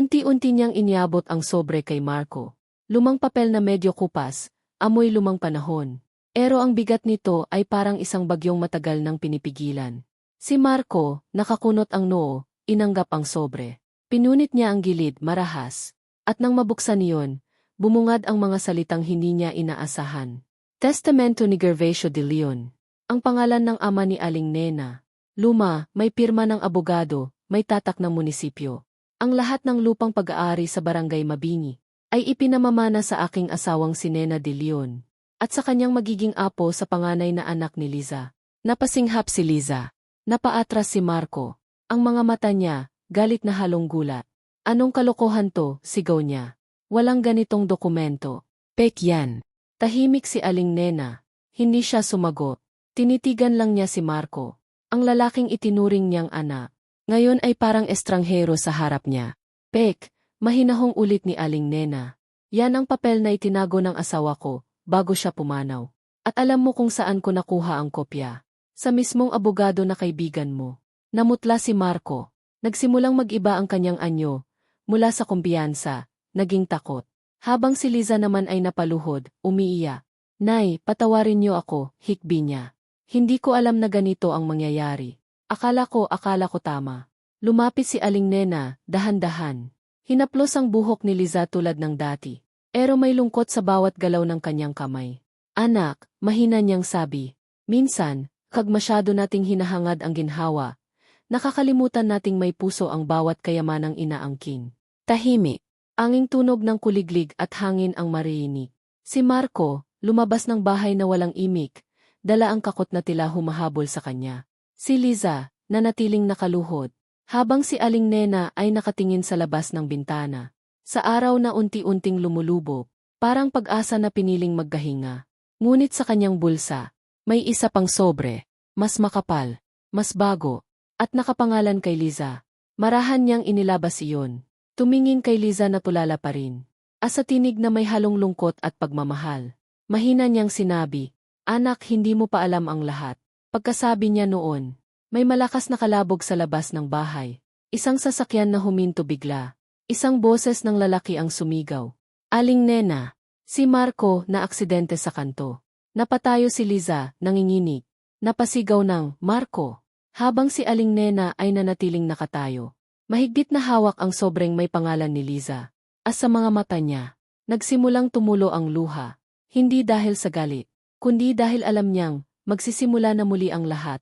Unti-unti niyang iniabot ang sobre kay Marco. Lumang papel na medyo kupas, amoy lumang panahon. Pero ang bigat nito ay parang isang bagyong matagal nang pinipigilan. Si Marco, nakakunot ang noo, inanggap ang sobre. Pinunit niya ang gilid, marahas. At nang mabuksan iyon, bumungad ang mga salitang hindi niya inaasahan. Testamento ni Gervasio de Leon. Ang pangalan ng ama ni Aling Nena. Luma, may pirma ng abogado, may tatak ng munisipyo. Ang lahat ng lupang pag-aari sa barangay Mabini ay ipinamamana sa aking asawang si Nena de Leon at sa kanyang magiging apo sa panganay na anak ni Liza. Napasinghap si Liza. Napaatras si Marco. Ang mga mata niya, galit na halong gulat. Anong kalokohan to, sigaw niya. Walang ganitong dokumento. Pek yan. Tahimik si Aling Nena. Hindi siya sumagot. Tinitigan lang niya si Marco. Ang lalaking itinuring niyang anak. Ngayon ay parang estranghero sa harap niya. Pek, mahinahong ulit ni Aling Nena. Yan ang papel na itinago ng asawa ko, bago siya pumanaw. At alam mo kung saan ko nakuha ang kopya. Sa mismong abogado na kaibigan mo. Namutla si Marco. Nagsimulang mag-iba ang kanyang anyo. Mula sa kumpiyansa, naging takot. Habang si Liza naman ay napaluhod, umiiyak. Nay, patawarin niyo ako, hikbi niya. Hindi ko alam na ganito ang mangyayari. Akala ko, akala ko tama. Lumapit si Aling Nena, dahan-dahan. Hinaplos ang buhok ni Liza tulad ng dati. Pero may lungkot sa bawat galaw ng kanyang kamay. Anak, mahina niyang sabi. Minsan, kag masyado nating hinahangad ang ginhawa, nakakalimutan nating may puso ang bawat kayamanang inaangkin. Tahimik. Anging tunog ng kuliglig at hangin ang mariinig. Si Marco, lumabas ng bahay na walang imik, dala ang kakot na tila humahabol sa kanya. Si Liza, na natiling nakaluhod, habang si Aling Nena ay nakatingin sa labas ng bintana. Sa araw na unti-unting lumulubog, parang pag-asa na piniling maggahinga. Ngunit sa kanyang bulsa, may isa pang sobre, mas makapal, mas bago, at nakapangalan kay Liza. Marahan niyang inilabas iyon. Tumingin kay Liza na tulala pa rin. Asa tinig na may halong lungkot at pagmamahal. Mahina niyang sinabi, Anak, hindi mo pa alam ang lahat. Pagkasabi niya noon, may malakas na kalabog sa labas ng bahay. Isang sasakyan na huminto bigla. Isang boses ng lalaki ang sumigaw. Aling Nena. Si Marco na aksidente sa kanto. Napatayo si Liza, nanginginig. Napasigaw ng, Marco. Habang si Aling Nena ay nanatiling nakatayo. Mahigpit na hawak ang sobrang may pangalan ni Liza. As sa mga mata niya, nagsimulang tumulo ang luha. Hindi dahil sa galit, kundi dahil alam niyang, magsisimula na muli ang lahat.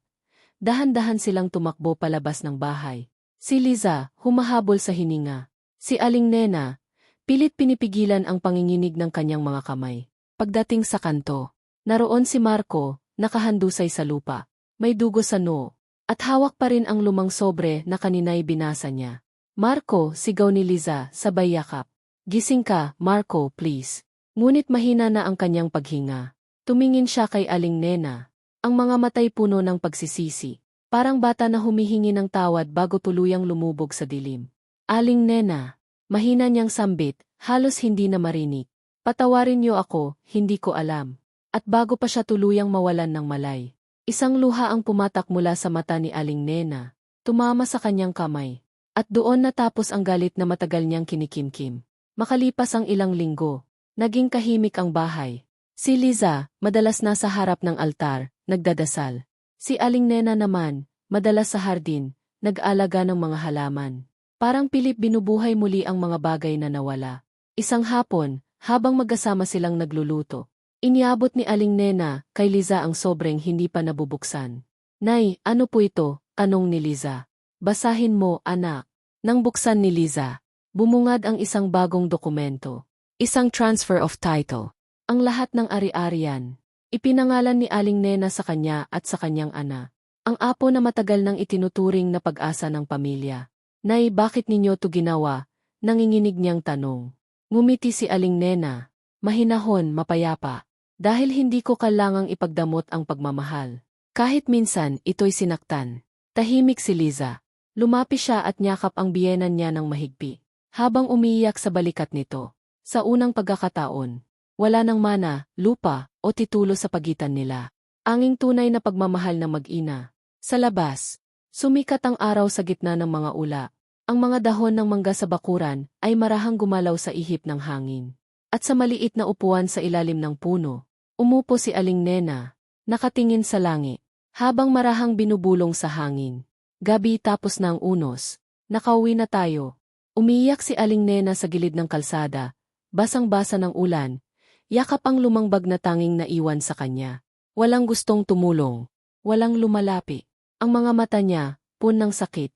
Dahan-dahan silang tumakbo palabas ng bahay. Si Liza, humahabol sa hininga. Si Aling Nena, pilit pinipigilan ang panginginig ng kanyang mga kamay. Pagdating sa kanto, naroon si Marco, nakahandusay sa lupa. May dugo sa noo, at hawak pa rin ang lumang sobre na kanina'y binasa niya. Marco, sigaw ni Liza, sabay yakap. Gising ka, Marco, please. Ngunit mahina na ang kanyang paghinga. Tumingin siya kay Aling Nena, ang mga matay puno ng pagsisisi, parang bata na humihingi ng tawad bago tuluyang lumubog sa dilim. Aling nena, mahina niyang sambit, halos hindi na marinig. Patawarin niyo ako, hindi ko alam. At bago pa siya tuluyang mawalan ng malay, isang luha ang pumatak mula sa mata ni Aling Nena, tumama sa kanyang kamay. At doon natapos ang galit na matagal niyang kinikimkim. Makalipas ang ilang linggo, naging kahimik ang bahay. Si Liza, madalas nasa harap ng altar, nagdadasal. Si Aling Nena naman, madalas sa hardin, nag-alaga ng mga halaman. Parang pilip binubuhay muli ang mga bagay na nawala. Isang hapon, habang magkasama silang nagluluto, iniabot ni Aling Nena kay Liza ang sobrang hindi pa nabubuksan. Nay, ano po ito? Anong ni Liza. Basahin mo, anak. Nang buksan ni Liza, bumungad ang isang bagong dokumento. Isang transfer of title. Ang lahat ng ari-arian, Ipinangalan ni Aling Nena sa kanya at sa kanyang ana. Ang apo na matagal nang itinuturing na pag-asa ng pamilya. Nay, bakit ninyo to ginawa? Nanginginig niyang tanong. Ngumiti si Aling Nena. Mahinahon, mapayapa. Dahil hindi ko kailangang ipagdamot ang pagmamahal. Kahit minsan, ito'y sinaktan. Tahimik si Liza. Lumapi siya at nyakap ang biyenan niya ng mahigpi. Habang umiiyak sa balikat nito. Sa unang pagkakataon, wala nang mana, lupa, o titulo sa pagitan nila. Anging tunay na pagmamahal ng mag-ina. Sa labas, sumikat ang araw sa gitna ng mga ula. Ang mga dahon ng mangga sa bakuran ay marahang gumalaw sa ihip ng hangin. At sa maliit na upuan sa ilalim ng puno, umupo si Aling Nena, nakatingin sa langit, habang marahang binubulong sa hangin. Gabi tapos na ang unos, nakauwi na tayo. Umiyak si Aling Nena sa gilid ng kalsada, basang-basa ng ulan, yakap ang lumang bag na tanging naiwan sa kanya. Walang gustong tumulong, walang lumalapi. Ang mga mata niya, pun ng sakit,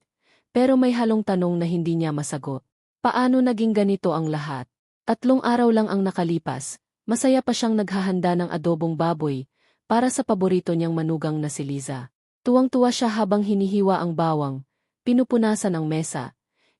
pero may halong tanong na hindi niya masagot. Paano naging ganito ang lahat? Tatlong araw lang ang nakalipas, masaya pa siyang naghahanda ng adobong baboy para sa paborito niyang manugang na si Liza. Tuwang-tuwa siya habang hinihiwa ang bawang, pinupunasan ang mesa.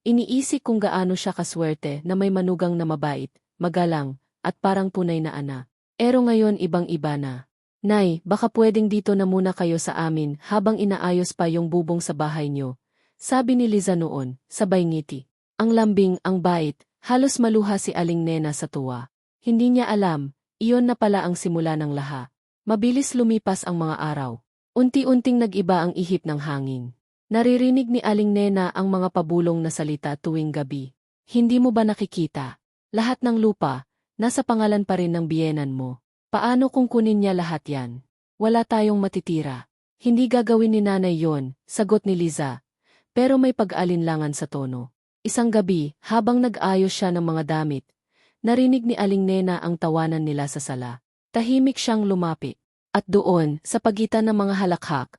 Iniisip kung gaano siya kaswerte na may manugang na mabait, magalang, at parang punay na ana. Pero ngayon ibang-iba na. Nay, baka pwedeng dito na muna kayo sa amin habang inaayos pa yung bubong sa bahay niyo. Sabi ni Liza noon, sabay ngiti. Ang lambing, ang bait, halos maluha si Aling Nena sa tuwa. Hindi niya alam, iyon na pala ang simula ng laha. Mabilis lumipas ang mga araw. Unti-unting nag-iba ang ihip ng hangin. Naririnig ni Aling Nena ang mga pabulong na salita tuwing gabi. Hindi mo ba nakikita? Lahat ng lupa, nasa pangalan pa rin ng biyenan mo. Paano kung kunin niya lahat yan? Wala tayong matitira. Hindi gagawin ni nanay yon, sagot ni Liza, pero may pag-alinlangan sa tono. Isang gabi, habang nag-ayos siya ng mga damit, narinig ni Aling Nena ang tawanan nila sa sala. Tahimik siyang lumapit. At doon, sa pagitan ng mga halakhak,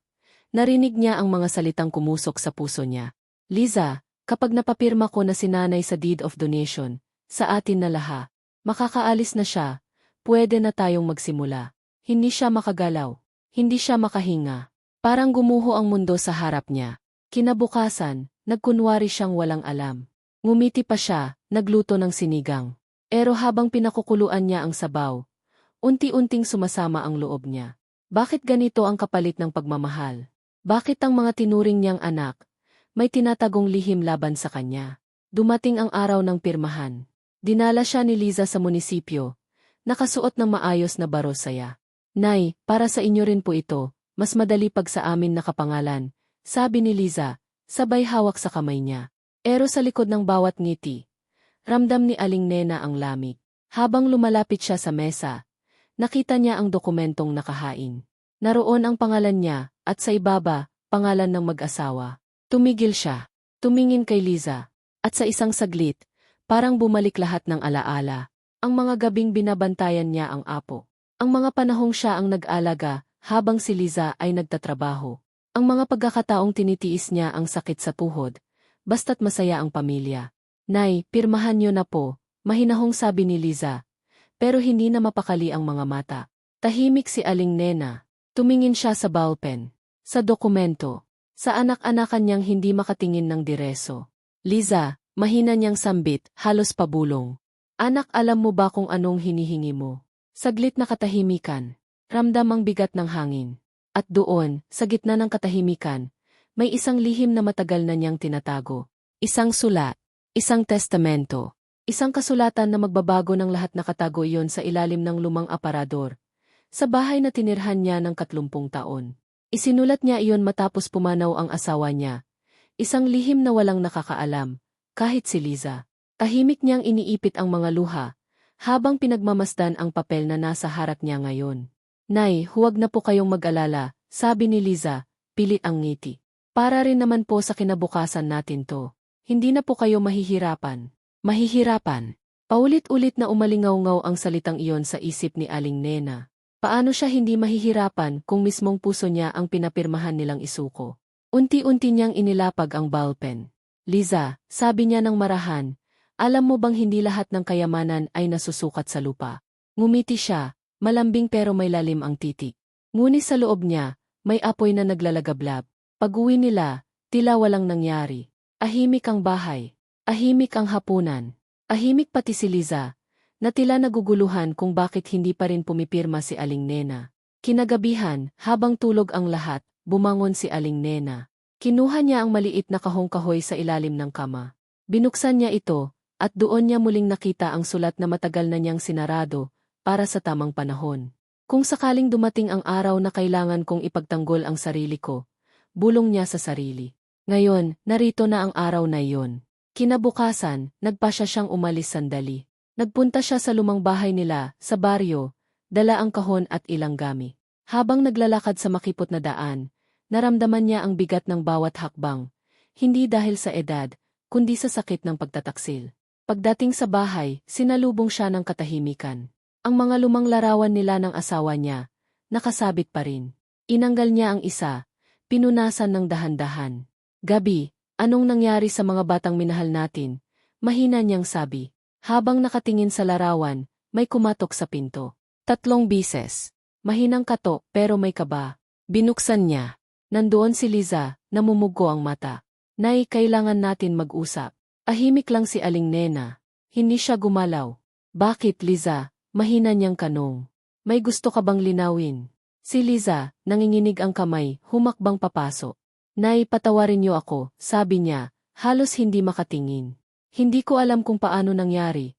narinig niya ang mga salitang kumusok sa puso niya. Liza, kapag napapirma ko na sinanay sa deed of donation, sa atin na laha, makakaalis na siya, pwede na tayong magsimula. Hindi siya makagalaw, hindi siya makahinga. Parang gumuho ang mundo sa harap niya. Kinabukasan, nagkunwari siyang walang alam. Ngumiti pa siya, nagluto ng sinigang. Pero habang pinakukuluan niya ang sabaw, unti-unting sumasama ang loob niya. Bakit ganito ang kapalit ng pagmamahal? Bakit ang mga tinuring niyang anak, may tinatagong lihim laban sa kanya? Dumating ang araw ng pirmahan. Dinala siya ni Liza sa munisipyo, nakasuot ng maayos na barosaya. Nay, para sa inyo rin po ito, mas madali pag sa amin nakapangalan, sabi ni Liza, sabay hawak sa kamay niya. Pero sa likod ng bawat ngiti, ramdam ni Aling Nena ang lamig. Habang lumalapit siya sa mesa, nakita niya ang dokumentong nakahain. Naroon ang pangalan niya, at sa ibaba, pangalan ng mag-asawa. Tumigil siya. Tumingin kay Liza. At sa isang saglit, parang bumalik lahat ng alaala. Ang mga gabing binabantayan niya ang apo. Ang mga panahong siya ang nag-alaga, habang si Liza ay nagtatrabaho. Ang mga pagkakataong tinitiis niya ang sakit sa tuhod, basta't masaya ang pamilya. Nay, pirmahan niyo na po, mahinahong sabi ni Liza. Pero hindi na mapakali ang mga mata. Tahimik si Aling Nena. Tumingin siya sa ballpen, sa dokumento, sa anak-anakan niyang hindi makatingin ng direso. Liza, mahina niyang sambit, halos pabulong. Anak alam mo ba kung anong hinihingi mo? Saglit na katahimikan. Ramdam ang bigat ng hangin. At doon, sa gitna ng katahimikan, may isang lihim na matagal na niyang tinatago. Isang sulat, isang testamento, isang kasulatan na magbabago ng lahat na katago iyon sa ilalim ng lumang aparador. Sa bahay na tinirhan niya ng katlumpong taon. Isinulat niya iyon matapos pumanaw ang asawa niya. Isang lihim na walang nakakaalam, kahit si Liza. Tahimik niyang iniipit ang mga luha, habang pinagmamasdan ang papel na nasa harap niya ngayon. Nay, huwag na po kayong mag-alala, sabi ni Liza, pilit ang ngiti. Para rin naman po sa kinabukasan natin to. Hindi na po kayo mahihirapan. Mahihirapan. Paulit-ulit na umalingaw-ngaw ang salitang iyon sa isip ni Aling Nena. Paano siya hindi mahihirapan kung mismong puso niya ang pinapirmahan nilang isuko? Unti-unti niyang inilapag ang ballpen. Liza, sabi niya ng marahan, alam mo bang hindi lahat ng kayamanan ay nasusukat sa lupa? Ngumiti siya, Malambing pero may lalim ang titik. Ngunit sa loob niya, may apoy na naglalagablab. Pag-uwi nila, tila walang nangyari. Ahimik ang bahay. Ahimik ang hapunan. Ahimik pati si Liza, na tila naguguluhan kung bakit hindi pa rin pumipirma si Aling Nena. Kinagabihan, habang tulog ang lahat, bumangon si Aling Nena. Kinuha niya ang maliit na kahong-kahoy sa ilalim ng kama. Binuksan niya ito, at doon niya muling nakita ang sulat na matagal na niyang sinarado, para sa tamang panahon. Kung sakaling dumating ang araw na kailangan kong ipagtanggol ang sarili ko, bulong niya sa sarili. Ngayon, narito na ang araw na iyon. Kinabukasan, nagpasya siyang umalis sandali. Nagpunta siya sa lumang bahay nila, sa baryo, dala ang kahon at ilang gami. Habang naglalakad sa makipot na daan, naramdaman niya ang bigat ng bawat hakbang, hindi dahil sa edad, kundi sa sakit ng pagtataksil. Pagdating sa bahay, sinalubong siya ng katahimikan. Ang mga lumang larawan nila ng asawa niya, nakasabit pa rin. Inanggal niya ang isa, pinunasan ng dahan-dahan. Gabi, anong nangyari sa mga batang minahal natin? Mahina niyang sabi. Habang nakatingin sa larawan, may kumatok sa pinto. Tatlong bises. Mahinang kato pero may kaba. Binuksan niya. Nandoon si Liza, namumugo ang mata. Nay, kailangan natin mag-usap. Ahimik lang si Aling Nena. Hindi siya gumalaw. Bakit, Liza? Mahina niyang kanong. May gusto ka bang linawin? Si Liza, nanginginig ang kamay, humakbang papasok. Nay, patawarin niyo ako, sabi niya, halos hindi makatingin. Hindi ko alam kung paano nangyari.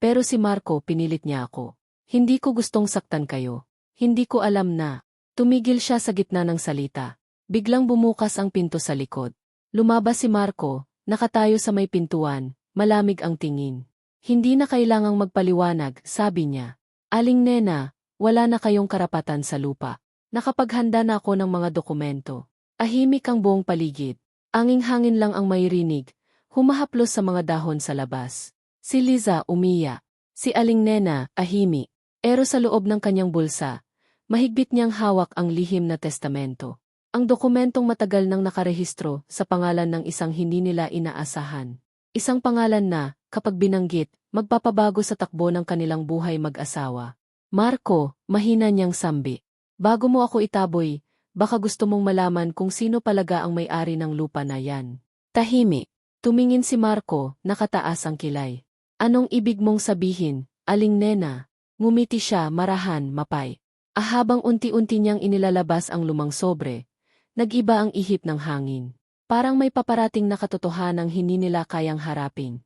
Pero si Marco pinilit niya ako. Hindi ko gustong saktan kayo. Hindi ko alam na. Tumigil siya sa gitna ng salita. Biglang bumukas ang pinto sa likod. Lumabas si Marco, nakatayo sa may pintuan, malamig ang tingin. Hindi na kailangang magpaliwanag, sabi niya. Aling Nena, wala na kayong karapatan sa lupa. Nakapaghanda na ako ng mga dokumento. Ahimik ang buong paligid. Anging hangin lang ang mairinig, humahaplos sa mga dahon sa labas. Si Liza umiya. Si Aling Nena, ahimi. Ero sa loob ng kanyang bulsa, mahigpit niyang hawak ang lihim na testamento. Ang dokumentong matagal nang nakarehistro sa pangalan ng isang hindi nila inaasahan. Isang pangalan na, kapag binanggit, magpapabago sa takbo ng kanilang buhay mag-asawa. Marco, mahina niyang sambi. Bago mo ako itaboy, baka gusto mong malaman kung sino palaga ang may-ari ng lupa na yan. Tahimik. Tumingin si Marco, nakataas ang kilay. Anong ibig mong sabihin, aling nena? Ngumiti siya, marahan, mapay. Ahabang unti-unti niyang inilalabas ang lumang sobre, nag-iba ang ihip ng hangin. Parang may paparating na katotohanang hindi nila kayang harapin.